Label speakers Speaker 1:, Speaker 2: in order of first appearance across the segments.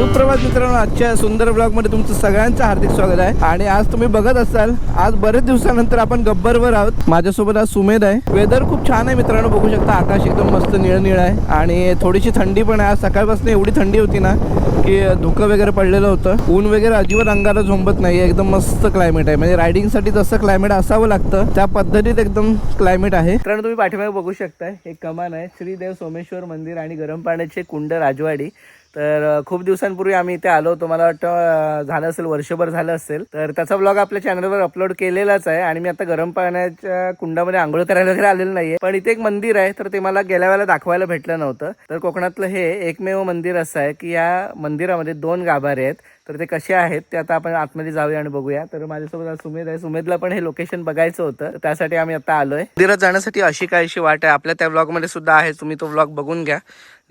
Speaker 1: सुप्रभात मित्रांनो आजच्या सुंदर ब्लॉगमध्ये तुमचं सगळ्यांचं हार्दिक स्वागत आहे. आणि आज तुम्ही बघत असाल आज बरेच दिवसानंतर आपण गब्बरवर आहोत. माझ्यासोबत आज सुमेध आहे. वेदर खूप छान आहे मित्रांनो बघू शकता. आकाश एकदम मस्त निळ निळ आहे. आणि थोडीशी थंडी पण आहे. आज सकाळपासून एवढी थंडी होती ना की धुकं वगैरे पडलेलं होतं. ऊन वगैरे अजिबात अंगाला झोंबत नाही. एकदम मस्त क्लायमेट आहे. म्हणजे रायडिंगसाठी जसं क्लायमेट असावं लागतं त्या पद्धतीत एकदम क्लायमेट आहे. कारण तुम्ही पाठीमागे बघू शकताय एक कमान आहे. श्रीदेव सोमेश्वर मंदिर आणि गरम पाण्याचे कुंड राजवाडी. तर खूप दिवसांपूर्वी आम्ही इथे आलो. तुम्हाला वाटतं झालं असेल वर्षभर झालं असेल. तर त्याचा ब्लॉग आपल्या चॅनलवर अपलोड केलेलाच आहे आणि मी आता गरम पाण्याच्या कुंडामध्ये आंघोळ करायला वगैरे आलेलं नाहीये. पण इथे एक मंदिर आहे तर ते मला गेल्या वेळेला दाखवायला भेटलं नव्हतं. तर कोकणातलं हे एकमेव मंदिर असं आहे की या मंदिरामध्ये दोन गाभारे आहेत. तर ते कसे आहेत ते आता आपण आतमध्ये जाऊया आणि बघूया. तर माझ्यासोबत आज सुमेध आहे. सुमेधला पण हे लोकेशन बघायचं होतं. त्यासाठी आम्ही आता आलोय. मंदिरात जाण्यासाठी अशी काहीशी वाट आहे? आपल्या त्या ब्लॉगमध्ये सुद्धा आहे. तुम्ही तो ब्लॉग बघून घ्या.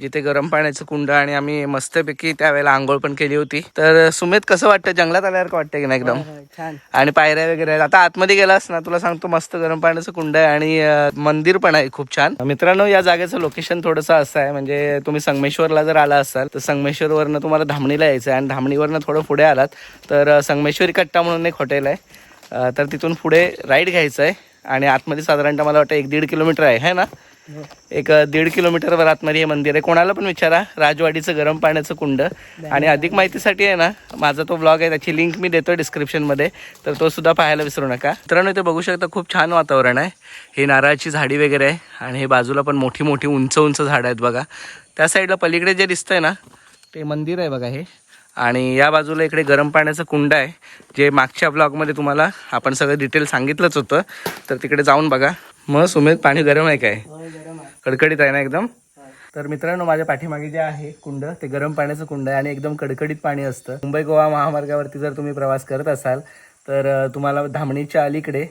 Speaker 1: जिथे गरम पाण्याचं कुंड आणि आम्ही मस्तपैकी त्यावेळेला आंघोळ पण केली होती. तर सुमेध कसं वाटतं? जंगलात आल्यावर वाटतं की ना एकदम?
Speaker 2: छान.
Speaker 1: आणि पायऱ्या वगैरे आहेत. आता आतमध्ये गेलास ना तुला सांगतो मस्त गरम पाण्याचं कुंड आहे आणि मंदिर पण आहे खूप छान. मित्रांनो या जागेचं लोकेशन थोडंसं असं आहे. म्हणजे तुम्ही संगमेश्वरला जर आला असाल तर संगमेश्वरवरनं तुम्हाला धामणीला यायचं आहे. आणि धामणीवरनं थोडं पुढे आलात. तर संगमेश्वरी कट्टा म्हणून एक हॉटेल आहे. तर तिथून पुढे राईड घ्यायचं आहे आणि आतमध्ये साधारणतः मला वाटतं एक दीड किलोमीटर आहे है ना? एक दीड किलोमीटरवर आतमध्ये हे मंदिर आहे. कोणाला पण विचारा राजवाडीचं गरम पाण्याचं कुंड. आणि अधिक माहितीसाठी आहे ना माझा तो ब्लॉग आहे त्याची लिंक मी देतो डिस्क्रिप्शनमध्ये तर तो सुद्धा पाहायला विसरू नका. मित्रांनो इथे बघू शकता खूप छान वातावरण आहे. हे नारळाची झाडी वगैरे आहे. आणि हे बाजूला पण मोठी मोठी उंच उंच झाडं आहेत बघा. त्या साईडला पलीकडे जे दिसतंय ना ते मंदिर आहे बघा हे. आणि या बाजूला इकडे गरम पाण्याचं कुंड आहे जे मागच्या ब्लॉगमध्ये तुम्हाला आपण सगळं डिटेल सांगितलंच होतं. तर तिकडे जाऊन बघा. मग सुमेध पाणी गरम आहे काय? कडकडीत आहे ना एकदम? तर मित्रांनो माझ्या पाठीमागे जे आहे कुंड ते गरम पाण्याचं कुंड आहे आणि एकदम कडकडीत पाणी असतं. मुंबई गोवा महामार्गावरती जर तुम्ही प्रवास करत असाल तर तुम्हाला धामणीच्या अलीकडे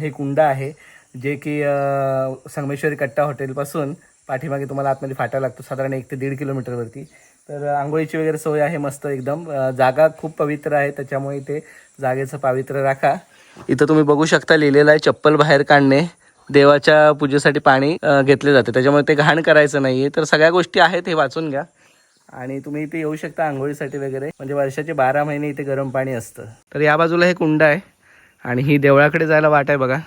Speaker 1: हे कुंड आहे जे की संगमेश्वरी कट्टा हॉटेलपासून पाठीमागे तुम्हाला आतमध्ये फाटा लागतो साधारण एक ते दीड किलोमीटरवरती. तर आंघोळीची वगैरे सोय आहे मस्त एकदम. जागा खूप पवित्र आहे त्याच्यामुळे इथे जागेचं पावित्र्य राखा. इथं तुम्ही बघू शकता लिहिलेलं आहे चप्पल बाहेर काढणे देवाच्या पूजेसाठी पाणी घेतले जाते. त्याच्यामुळे ते घाण करायचं नाहीये. तर सगळ्या गोष्टी आहेत हे वाचून घ्या. आणि तुम्ही इथे येऊ शकता आंघोळीसाठी वगैरे. म्हणजे वर्षाचे बारा महिने इथे गरम पाणी असतं. तर या बाजूला हे कुंड आहे आणि ही देवळाकडे जायला वाट आहे बघा.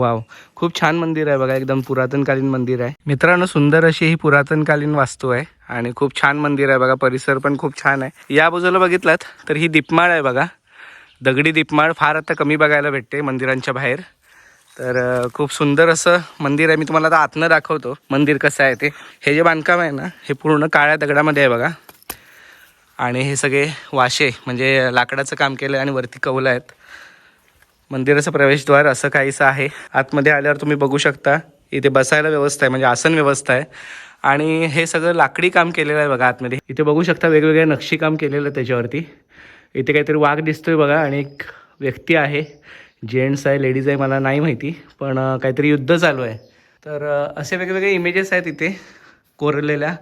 Speaker 1: वाव. खूप छान मंदिर आहे बघा एकदम पुरातनकालीन मंदिर आहे. मित्रांनो सुंदर अशी ही पुरातनकालीन वास्तू आहे आणि खूप छान मंदिर आहे बघा परिसर पण खूप छान आहे. या बाजूला बघितलात तर ही दीपमाळ आहे बघा. दगडी दीपमाळ फार आता कमी बघायला भेटते मंदिरांच्या बाहेर. तर खूप सुंदर असं मंदिर आहे. मी तुम्हाला आता आतनं दाखवतो मंदिर कसं आहे ते. हे जे बांधकाम आहे ना हे पूर्ण काळ्या दगडामध्ये आहे बघा. आणि हे सगळे वाशे म्हणजे लाकडाचं काम केलं आहे आणि वरती कौलं आहेत. मंदिराचं प्रवेशद्वार असं काहीसं आहे. आतमध्ये आल्यावर तुम्ही बघू शकता इथे बसायला व्यवस्था आहे म्हणजे आसन व्यवस्था आहे. आणि हे सगळं लाकडी काम केलेलं आहे बघा आतमध्ये. इथे बघू शकता वेगवेगळे नक्षीकाम केलेलं आहे त्याच्यावरती. इथे काहीतरी वाघ दिसतोय बघा आणि एक व्यक्ती आहे. जेंट्स आहे लेडीज आहे मला नाही माहिती पण काहीतरी युद्ध चालू आहे. तर असे वेगवेगळे इमेजेस आहेत इथे कोरलेल्या.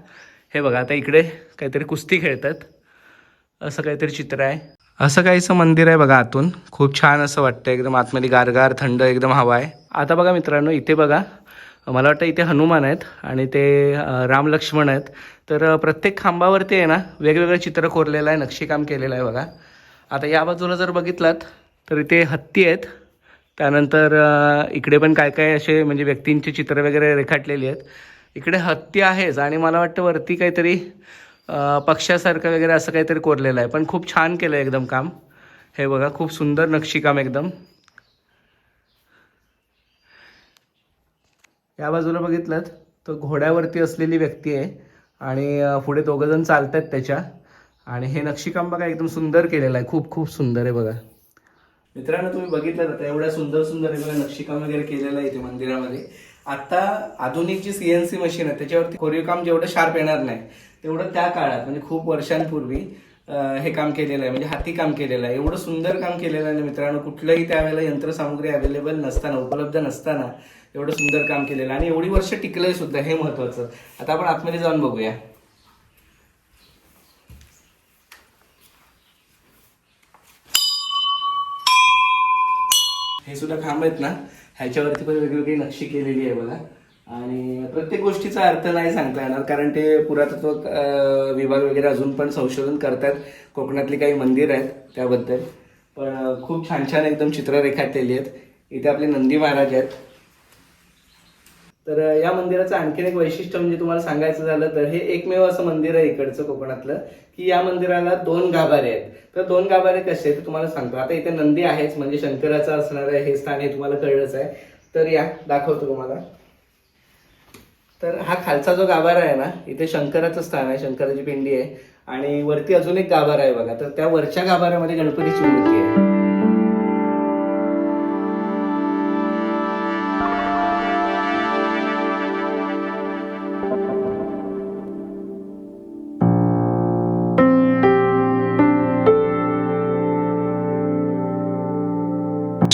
Speaker 1: हे बघा आता इकडे काहीतरी कुस्ती खेळतात. असं काहीतरी चित्र आहे. असं काहीसं मंदिर आहे बघा आतून. खूप छान असं वाटतं एकदम आतमध्ये गारगार थंड एकदम हवा आहे. आता बघा मित्रांनो इथे बघा मला वाटतं इथे हनुमान आहेत आणि ते राम लक्ष्मण आहेत. तर प्रत्येक खांबावरती आहे ना वेगवेगळं चित्र कोरलेलं आहे नक्षीकाम केलेलं आहे बघा. आता या बाजूला जर बघितलात तर इथे हत्ती आहेत. त्यानंतर इकडे पण काय काय असे म्हणजे व्यक्तींची चित्र वगैरे रेखाटलेली आहेत. इकडे हत्ती आहेच आणि मला वाटतं वरती काहीतरी पक्ष्यासारखं वगैरे असं काहीतरी कोरलेलं आहे. पण खूप छान केलं आहे एकदम काम. हे बघा खूप सुंदर नक्षीकाम एकदम. या बाजूला बघितलं तर घोड्यावरती असलेली व्यक्ती आहे. आणि पुढे दोघंजण चालत आहेत त्याच्या. आणि हे नक्षीकाम बघा एकदम सुंदर केलेलं आहे. खूप खूप सुंदर आहे बघा. मित्रांनो तुम्ही बघितलं आता एवढ्या सुंदर सुंदर एवढं नक्षीकाम वगैरे केलेलं आहे इथे मंदिरामध्ये. आता आधुनिक जी सीएनसी मशीन आहे त्याच्यावरती कोरीव काम जेवढं शार्प येणार नाही तेवढं त्या काळात म्हणजे खूप वर्षांपूर्वी हे काम केलेलं आहे म्हणजे हाती काम केलेलं आहे. एवढं सुंदर काम केलेलं आहे मित्रांनो कुठलंही त्यावेळेला यंत्रसामुग्री अवेलेबल नसताना उपलब्ध नसताना एवढं सुंदर काम केलेलं आहे. आणि एवढी वर्ष टिकलंय सुद्धा हे महत्वाचं. आता आपण आतमध्ये जाऊन बघूया. सुद्धा खांब आहेत ना ह्याच्यावरती पण वेगवेगळी नक्षी केलेली आहे बघा. आणि प्रत्येक गोष्टीचा अर्थ नाही सांगता येणार कारण ते पुरातत्व विभाग वगैरे अजून पण संशोधन करतात. कोकणातली काही मंदिर आहेत त्याबद्दल. पण खूप छान छान एकदम चित्र रेखाटलेली आहेत. इथे आपले नंदी महाराज आहेत. तर या मंदिराचं आणखीन एक वैशिष्ट्य म्हणजे तुम्हाला सांगायचं झालं तर हे एकमेव असं मंदिर आहे इकडचं कोकणातलं की या मंदिराला दोन गाभारे आहेत. तर दोन गाभारे कसे आहेत तुम्हाला सांगतो. आता इथे नंदी आहेच म्हणजे शंकराचं असणार आहे हे स्थान हे तुम्हाला कळलंच आहे. तर या दाखवतो तुम्हाला. तर हा खालचा जो गाभारा आहे ना इथे शंकराचं स्थान आहे शंकराची पिंडी आहे. आणि वरती अजून एक गाभारा आहे बघा. तर त्या वरच्या गाभाऱ्यामध्ये गणपतीची मूर्ती आहे.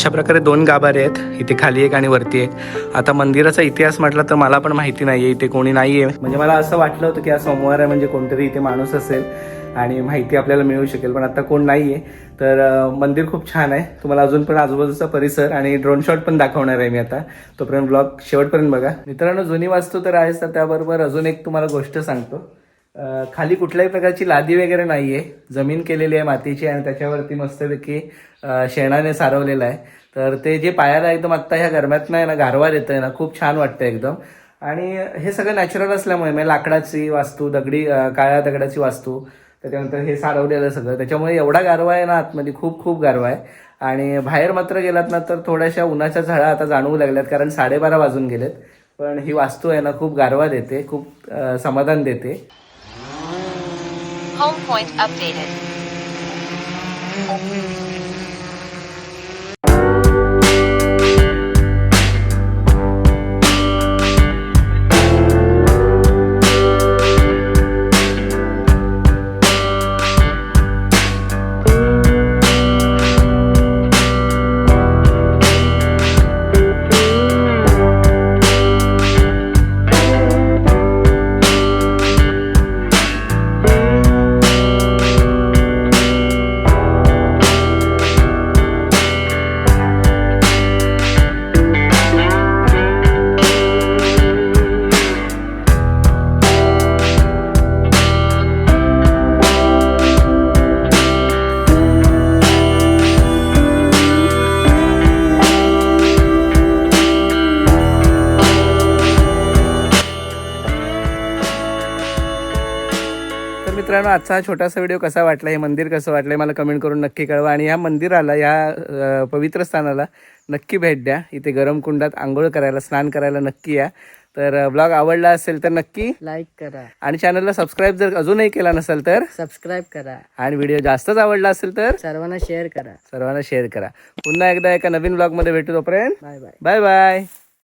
Speaker 1: अशा प्रकारे दोन गाभारे आहेत. इथे खाली एक आणि वरती एक. आता मंदिराचा इतिहास म्हटला तर मला पण माहिती नाहीये इथे कोणी नाहीये. म्हणजे मला असं वाटलं होतं की आज सोमवार आहे म्हणजे कोणतरी इथे माणूस असेल आणि माहिती आपल्याला मिळू शकेल पण आता कोण नाहीये. तर मंदिर खूप छान आहे. तुम्हाला अजून पण आजूबाजूचा परिसर आणि ड्रोन शॉट पण दाखवणार आहे मी आता. तोपर्यंत ब्लॉग शेवटपर्यंत बघा. मित्रांनो जुनी वास्तू तर आहेच तर त्याबरोबर अजून एक तुम्हाला गोष्ट सांगतो. खाली कुठल्याही प्रकारची लादी वगैरे नाही आहे जमीन केलेली आहे मातीची आणि त्याच्यावरती मस्तपैकी शेणाने सारवलेलं आहे. तर ते जे पायाला एकदम आत्ता ह्या गरम्यात नाही ना गारवा येतंय ना खूप छान वाटतं एकदम. आणि हे सगळं नॅचरल असल्यामुळे म्हणजे लाकडाची वास्तू दगडी काळ्या दगडाची वास्तू त्याच्यानंतर हे सारवलेलं सगळं त्याच्यामुळे एवढा गारवा आहे ना आतमध्ये खूप खूप गारवा आहे. आणि बाहेर मात्र गेलात ना तर थोड्याशा उन्हाच्या झळा आता जाणवू लागल्यात कारण साडेबारा वाजून गेलेत. पण ही वास्तू आहे ना खूप गारवा देते खूप समाधान देते.
Speaker 2: Home point updated.
Speaker 1: मित्रांनो आजचा हा छोटासा व्हिडिओ कसा वाटला हे मंदिर कसं वाटलं मला कमेंट करून नक्की कळवा. आणि या मंदिराला या पवित्र स्थानाला नक्की भेट द्या. इथे गरम कुंडात आंघोळ करायला स्नान करायला नक्की या. तर ब्लॉग आवडला असेल तर नक्की
Speaker 3: लाईक करा.
Speaker 1: आणि चॅनलला सबस्क्राईब जर अजूनही केला नसेल तर
Speaker 3: सबस्क्राईब करा.
Speaker 1: आणि व्हिडिओ जास्तच आवडला असेल तर
Speaker 3: सर्वांना शेअर करा.
Speaker 1: सर्वांना शेअर करा. पुन्हा एकदा एका नवीन ब्लॉगमध्ये भेटू तोपर्यंत.
Speaker 3: Bye bye
Speaker 1: bye bye